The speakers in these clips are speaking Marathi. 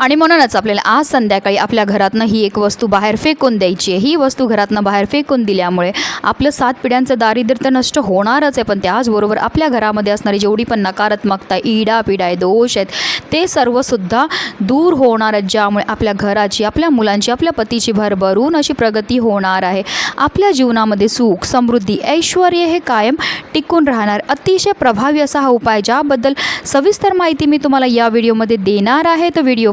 आणि म्हणूनच आपल्याला आज संध्याकाळी आपल्या घरातनं ही एक वस्तू बाहेर फेकून द्यायची आहे. ही वस्तू घरातनं बाहेर फेकून दिल्यामुळे आपलं सात पिढ्यांचं दारिद्र्य तर नष्ट होणारच आहे. पण त्याचबरोबर आपल्या घरामध्ये असणारी जेवढी पण नकारात्मकता इडा पिडा आहे दोष आहेत ते सर्वसुद्धा दूर होणार आहेत. ज्यामुळे आपल्या घराची आपल्या मुलांची आपल्या पतीची भरभरून अशी प्रगती होणार आहे. आपल्या जीवनामध्ये सुख समृद्धी ऐश्वर हे कायम टिकून राहणार. अतिशय प्रभावी असा हा उपाय ज्याबद्दल सविस्तर माहिती मी तुम्हाला या व्हिडिओमध्ये देणार आहे. तर व्हिडिओ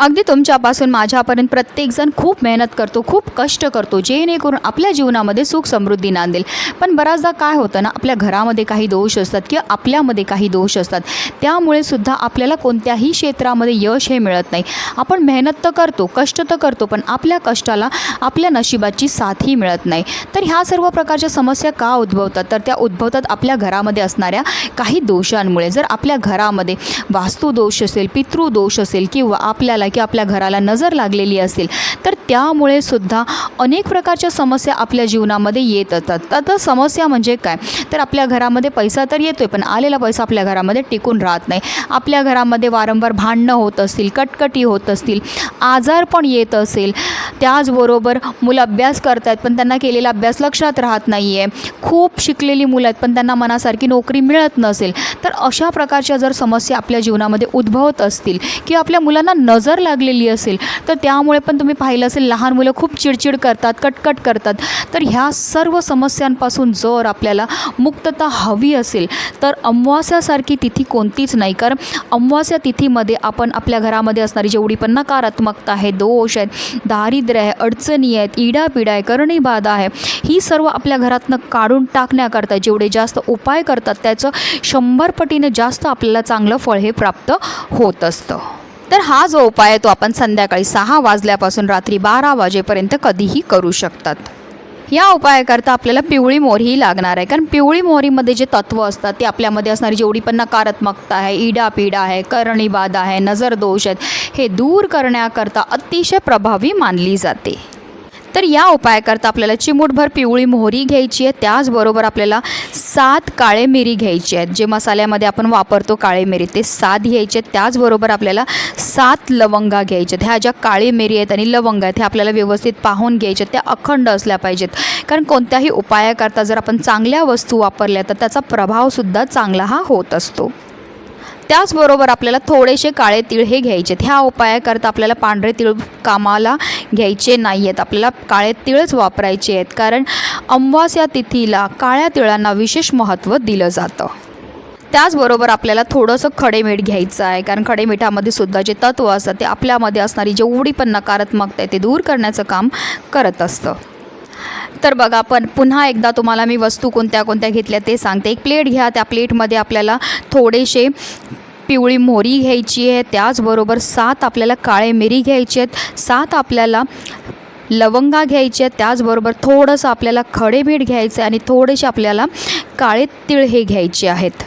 अगदी तुमच्यापासून माझ्यापर्यंत प्रत्येकजण खूप मेहनत करतो खूप कष्ट करतो जेणेकरून आपल्या जीवनामध्ये सुख समृद्धी नांदेल. पण बऱ्याचदा काय होतं ना आपल्या घरामध्ये काही दोष असतात किंवा आपल्यामध्ये काही दोष असतात त्यामुळे सुद्धा आपल्याला कोणत्याही क्षेत्रामध्ये यश हे मिळत नाही. आपण मेहनत तर करतो कष्ट तर करतो पण आपल्या कष्टाला आपल्या नशिबाची साथही मिळत नाही. तर ह्या सर्व प्रकारच्या समस्या का उद्भवतात? तर त्या उद्भवतात आपल्या घरामध्ये असणाऱ्या काही दोषांमुळे. जर आपल्या घरामध्ये वास्तुदोष असेल पितृदोष असेल किंवा आपल्याला की आपल्या घराला नजर लागलेली असेल तर त्यामुळे सुद्धा अनेक प्रकारच्या समस्या आपल्या जीवनामध्ये येत असतात. आता समस्या म्हणजे काय? तर आपल्या घरामध्ये पैसा तर येतोय पण आलेला पैसा आपल्या घरामध्ये टिकून राहत नाही. आपल्या घरामध्ये वारंवार भांडणं होत असतील कटकटी होत असतील आजार पण येत असेल. त्याचबरोबर मुलं अभ्यास करतायत पण त्यांना केलेला अभ्यास लक्षात राहत नाही आहे खूप शिकलेली मुलं आहेत पण त्यांना मनासारखी नोकरी मिळत नसेल. तर अशा प्रकारच्या जर समस्या आपल्या जीवनामध्ये उद्भवत असतील किंवा आपल्या मुलांना नजर लागलेली असेल तर त्यामुळे पण तुम्ही पाहिलं असेल लहान मुलं खूप चिडचिड करतात कटकट करतात. तर ह्या सर्व समस्यांपासून जर आपल्याला मुक्तता हवी असेल तर अमावास्यासारखी तिथी कोणतीच नाही. कारण अमावास्या तिथीमध्ये आपण आपल्या घरामध्ये असणारी जेवढी पण नकारात्मकता आहे दोष आहेत दारिद्र्य आहे अडचणी आहेत इडापिडा आहे करणीबाधा आहे ही सर्व आपल्या घरातनं काढून टाकण्याकरता जेवढे जास्त उपाय करतात त्याचं शंभरपटीने जास्त आपल्याला चांगलं फळ हे प्राप्त होत असतं. तर हा जो उपाय आहे तो आपण संध्याकाळी सहा वाजल्यापासून रात्री बारा वाजेपर्यंत कधीही करू शकतात. या उपायाकरता आपल्याला पिवळी मोहरी लागणार आहे. कारण पिवळी मोहरीमध्ये जे तत्त्व असतात ते आपल्यामध्ये असणारी जेवढी पण नकारात्मकता आहे इडापिडा आहे करणीबाध आहे नजरदोष आहेत हे दूर करण्याकरता अतिशय प्रभावी मानली जाते. तर या उपायाकरता आपल्याला चिमूटभर पिवळी मोहरी घ्यायची आहे. त्याचबरोबर आपल्याला सात काळे मिरी घ्यायची आहेत. जे मसाल्यामध्ये आपण वापरतो काळे मिरी ते सात घ्यायचे आहेत. त्याचबरोबर आपल्याला सात लवंगा घ्यायच्या आहेत. ह्या ज्या काळी मिरी आहेत आणि लवंग आहेत ह्या आपल्याला व्यवस्थित पाहून घ्यायच्या आहेत. त्या अखंड असल्या पाहिजेत. कारण कोणत्याही उपायाकरता जर आपण चांगल्या वस्तू वापरल्या तर त्याचा प्रभावसुद्धा चांगला हा होत असतो. त्याचबरोबर आपल्याला थोडेसे काळे तिळ हे घ्यायचे आहेत. ह्या उपायाकरता आपल्याला पांढरे तिळ कामाला घ्यायचे नाही आहेत. आपल्याला काळे तिळच वापरायचे आहेत. कारण अमावास्या तिथीला काळ्या तिळांना विशेष महत्त्व दिलं जातं. त्याचबरोबर आपल्याला थोडंसं खडे मीठ घ्यायचं आहे. कारण खडेमिठामध्ये सुद्धा जे तत्व असतं ते आपल्यामध्ये असणारी जेवढी पण नकारात्मकता आहे ते दूर करण्याचं काम करत असतं. तर बघा पण पुन्हा एकदा तुम्हाला मी वस्तू कोणत्या कोणत्या घेतल्या ते सांगते. एक प्लेट घ्या. त्या प्लेटमध्ये आपल्याला थोडेसे पिवळी मोहरी घ्यायची आहे. त्याचबरोबर सात आपल्याला काळे मिरी घ्यायची आहेत. सात आपल्याला लवंगा घ्यायचे आहेत. त्याचबरोबर थोडंसं आपल्याला खडे मीठ घ्यायचं आहे आणि थोडेसे आपल्याला काळे तिळ हे घ्यायचे आहेत.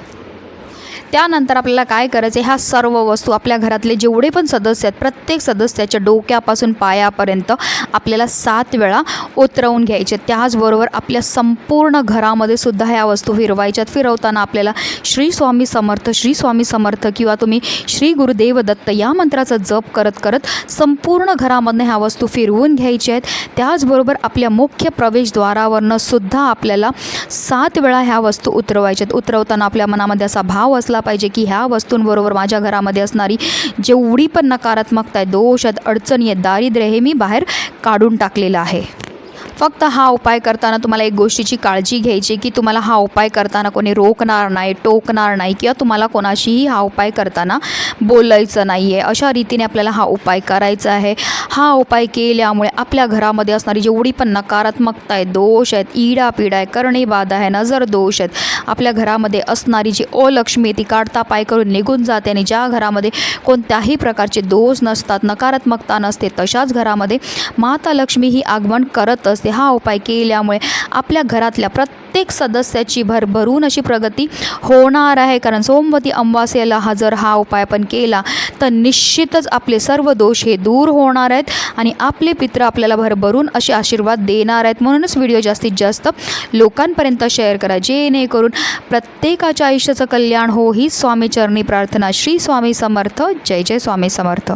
त्यानंतर आपल्याला काय करायचं आहे? ह्या सर्व वस्तू आपल्या घरातले जेवढे पण सदस्य आहेत प्रत्येक सदस्याच्या डोक्यापासून पायापर्यंत आपल्याला सात वेळा उतरवून घ्यायचे. त्याचबरोबर आपल्या संपूर्ण घरामध्ये सुद्धा ह्या वस्तू फिरवायच्यात फिरवताना आपल्याला श्री स्वामी समर्थ श्री स्वामी समर्थ किंवा तुम्ही श्री गुरुदेव दत्त या मंत्राचा जप करत करत संपूर्ण घरामधनं ह्या वस्तू फिरवून घ्यायच्या आहेत. त्याचबरोबर आपल्या मुख्य प्रवेशद्वारावरनं सुद्धा आपल्याला सात वेळा ह्या वस्तू उतरवायच्या आहेत. उतरवताना आपल्या मनामध्ये असा भाव असला पाहिजे की ह्या वस्तूंबरोबर माझ्या घरामध्ये असणारी जेवढी पण नकारात्मकता आहे दोष आहेत अडचणी आहेत दारिद्र्य हे मी बाहेर काढून टाकलेलं आहे. फक्त हा उपाय करताना तुम्हाला एक गोष्टीची काळजी घ्यायची की तुम्हाला हा उपाय करताना कोणी रोखणार नाही टोकणार नाही किंवा तुम्हाला कोणाशीही हा उपाय करताना बोलायचं नाही आहे अशा रीतीने आपल्याला हा उपाय करायचा आहे. हा उपाय केल्यामुळे आपल्या घरामध्ये असणारी जेवढी पण नकारात्मकता आहे दोष आहेत इडा पिडा आहे करणेबाधा आहे नजर दोष आहेत आपल्या घरामध्ये असणारी जी अलक्ष्मी आहे ती काढता पाय करून निघून जाते आणि ज्या घरामध्ये कोणत्याही प्रकारचे दोष नसतात नकारात्मकता नसते तशाच घरामध्ये माता लक्ष्मी ही आगमन करत असते हा उपाय केल्यामुळे आपल्या घरातल्या प्रत्येक सदस्याची भरभरून अशी प्रगती होणार आहे. कारण सोमवती अंबासेला हा जर हा उपाय आपण केला तर निश्चितच आपले सर्व दोष हे दूर होणार आहेत आणि आपले पित्र आपल्याला भरभरून असे आशीर्वाद देणार आहेत. म्हणूनच व्हिडिओ जास्तीत जास्त लोकांपर्यंत शेअर करा. जेणेकरून प्रत्येकाच्या आयुष्याचं कल्याण हो ही स्वामीचरणी प्रार्थना. श्री स्वामी समर्थ. जय जय स्वामी समर्थ.